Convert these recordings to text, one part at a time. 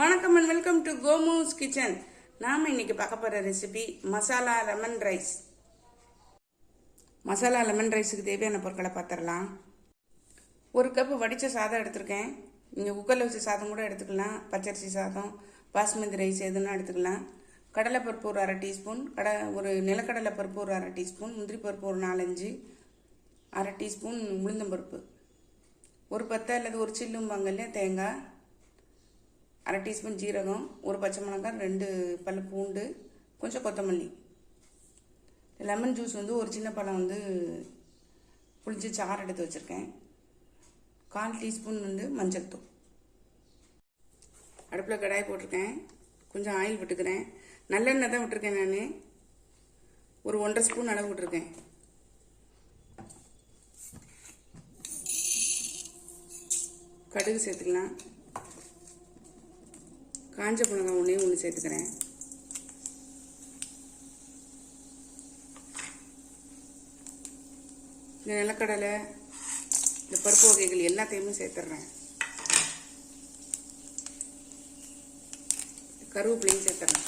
வணக்கம் and welcome to கோமூஸ் kitchen நாம் இன்னைக்கு பார்க்க போகிற recipe masala lemon rice masala lemon ரைஸுக்கு தேவையான பொருட்களை பார்த்துடலாம். ஒரு கப்பு வடித்த சாதம் எடுத்திருக்கேன். நீங்கள் குக்கரில் வச்ச சாதம் கூட எடுத்துக்கலாம். பச்சரிசி சாதம் பாஸ்மதி ரைஸ் எதுனா எடுத்துக்கலாம். கடலைப்பருப்பு ஒரு அரை டீஸ்பூன் கடை ஒரு நிலக்கடலை பருப்பு ஒரு அரை டீஸ்பூன் முந்திரி பருப்பு ஒரு நாலஞ்சு அரை டீஸ்பூன் உளுந்தம்பருப்பு. ஒரு பத்தா அல்லது ஒரு சில்லும்பாங்கல்ல தேங்காய். அரை டீஸ்பூன் ஜீரகம் ஒரு பச்சை மிளகாய் ரெண்டு பல் பூண்டு கொஞ்சம் கொத்தமல்லி. லெமன் ஜூஸ் வந்து ஒரு சின்ன பழம் வந்து புளிச்சு சாறு எடுத்து வச்சுருக்கேன். கால் டீஸ்பூன் வந்து மஞ்சள் தூள். அடுப்பில் கடாய் போட்டிருக்கேன். கொஞ்சம் ஆயில் விட்டுக்கிறேன். நல்லெண்ணெய் தான் விட்டுருக்கேன் நான். ஒரு ஒன்றரை ஸ்பூன் அளவு விட்டுருக்கேன். கடுகு சேர்த்துக்கலாம். காஞ்ச மிளகாய் ஒன்றையும் ஒன்று சேர்த்துக்கிறேன். இந்த நிலக்கடலை இந்த பருப்பு வகைகள் எல்லாத்தையுமே சேர்த்துட்றேன் கருவேப்பிலையும் சேர்த்துறேன்.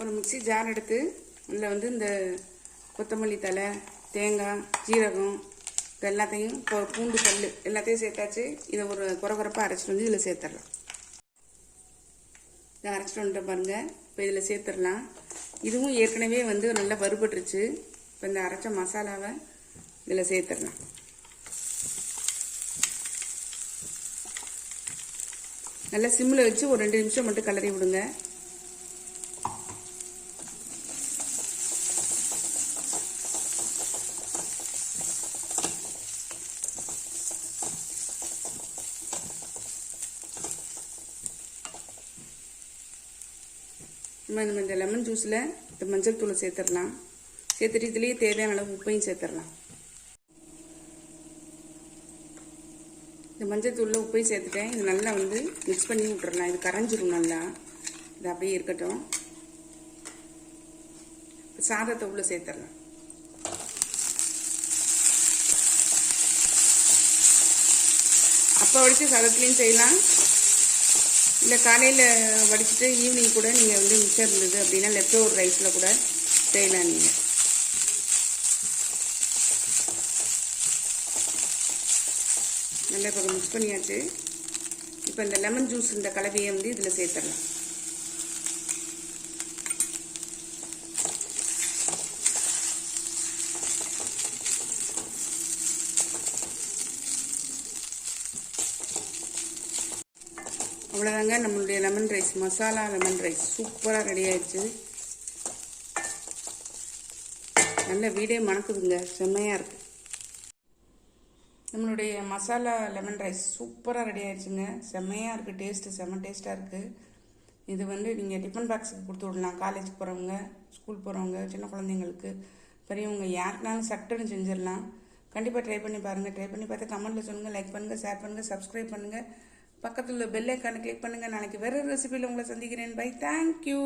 ஒரு மிக்சி ஜார் எடுத்து அதில் வந்து இந்த கொத்தமல்லி தலை தேங்காய் ஜீரகம் இப்போ எல்லாத்தையும் இப்போ பூண்டு கல் எல்லாத்தையும் சேர்த்தாச்சு. இதை ஒரு குறகுறப்பாக அரைச்சிட்டு வந்து இதில் சேர்த்துடலாம். இதை அரைச்சிட்டு வந்துட்டு பாருங்கள் இப்போ இதில் சேர்த்துடலாம். இதுவும் ஏற்கனவே வந்து நல்லா வறுபட்டுருச்சு. இப்போ இந்த அரைச்ச மசாலாவை இதில் சேர்த்துடலாம். நல்லா சிம்மில் வச்சு ஒரு ரெண்டு நிமிஷம் மட்டும் கலரி விடுங்க. நம்ம நம்ம இந்த லெமன் ஜூஸில் இந்த மஞ்சள் தூளை சேர்த்துடலாம். சேர்த்துட்டு இதுலேயே தேவையான அளவு உப்பையும் சேர்த்துடலாம். இந்த மஞ்சள் தூளில் உப்பையும் சேர்த்துட்டேன். இது நல்லா வந்து மிக்ஸ் பண்ணி விட்டுறலாம். இது கரைஞ்சிரும் நல்லா. இது அப்படியே இருக்கட்டும். சாதத்தை உள்ளே சேர்த்துடலாம். அப்போ வடித்து சாதத்துலேயும் செய்யலாம். இல்லை காலையில் வடிச்சிட்டு ஈவினிங் கூட நீங்கள் வந்து மிச்சம் இருந்தது அப்படின்னா லெஃப்ட் ஓவர் ரைஸில் கூட செய்யலாம் நீங்கள் நல்லா இப்போ மிக்ஸ் பண்ணியாச்சு. இப்போ இந்த லெமன் ஜூஸ் இந்த கலவையை வந்து இதில் சேர்த்துடலாம். அவ்வளோதாங்க நம்மளுடைய lemon rice masala lemon rice சூப்பராக ரெடி ஆயிடுச்சு. நல்ல வீடே மணக்குதுங்க. செம்மையாக இருக்குது நம்மளுடைய மசாலா லெமன் ரைஸ் சூப்பராக ரெடி ஆயிடுச்சுங்க. செம்மையாக இருக்குது டேஸ்ட்டு செம்ம டேஸ்ட்டாக இருக்குது இது வந்து நீங்கள் டிஃபன் பாக்ஸுக்கு கொடுத்து விடலாம். காலேஜ் போகிறவங்க ஸ்கூல் போகிறவங்க சின்ன குழந்தைங்களுக்கு பெரியவங்க யாருக்குனாலும் சட்டுன்னு செஞ்சிடலாம். கண்டிப்பாக ட்ரை பண்ணி பாருங்கள் ட்ரை பண்ணி பார்த்து கமெண்ட்டில் சொல்லுங்கள் லைக் பண்ணுங்கள் ஷேர் பண்ணுங்கள் சப்ஸ்கிரைப் பண்ணுங்கள் பக்கத்தில் பெல் ஐக்கானை கிளிக் பண்ணுங்கள் நாளைக்கு வேறு ரெசிபியில் உங்களை சந்திக்கிறேன். By thank you